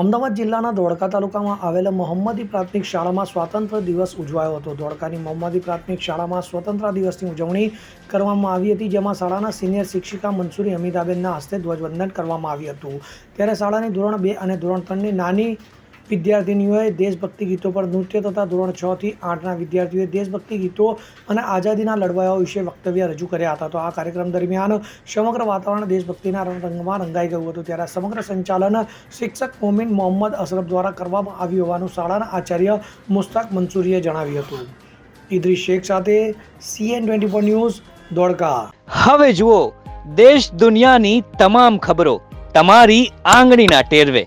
અમદાવાદ જિલ્લાના ધોળકા તાલુકામાં આવેલા મોહમ્મદી પ્રાથમિક શાળામાં સ્વાતંત્ર્ય દિવસ ઉજવાયો હતો. ધોળકાની મોહમ્મદી પ્રાથમિક શાળામાં સ્વતંત્ર દિવસની ઉજવણી કરવામાં આવી હતી, જેમાં શાળાના સિનિયર શિક્ષિકા મનસુરી અમિતાબેનના હસ્તે ધ્વજવંદન કરવામાં આવ્યું હતું. ત્યારે શાળાની ધોરણ બે અને ધોરણ ત્રણની નાની વિદ્યાર્થીનીઓએ દેશભક્તિ ગીતો પર નૃત્ય તથા ધોરણ છ થી આઠના વિદ્યાર્થીઓએ દેશભક્તિ ગીતો અને આઝાદીના લડવાયાઓ વિશે વક્તવ્ય રજૂ કર્યા હતા. તો આ કાર્યક્રમ દરમિયાન સમગ્ર વાતાવરણ દેશભક્તિના રંગમાં રંગાઈ ગયું હતું. ત્યારે સમગ્ર સંચાલન શિક્ષક મોમિન મોહમ્મદ અશરફ દ્વારા કરવામાં આવ્યું હોવાનું શાળાના આચાર્ય મુસ્તાક મંસૂરીએ જણાવ્યું હતું. ઇદ્રી શેખ સાથે CN twenty four news, Dodka. હવે જુઓ, દેશ દુનિયાની તમામ ખબરો, તમારી આંગળીના ટેરવે.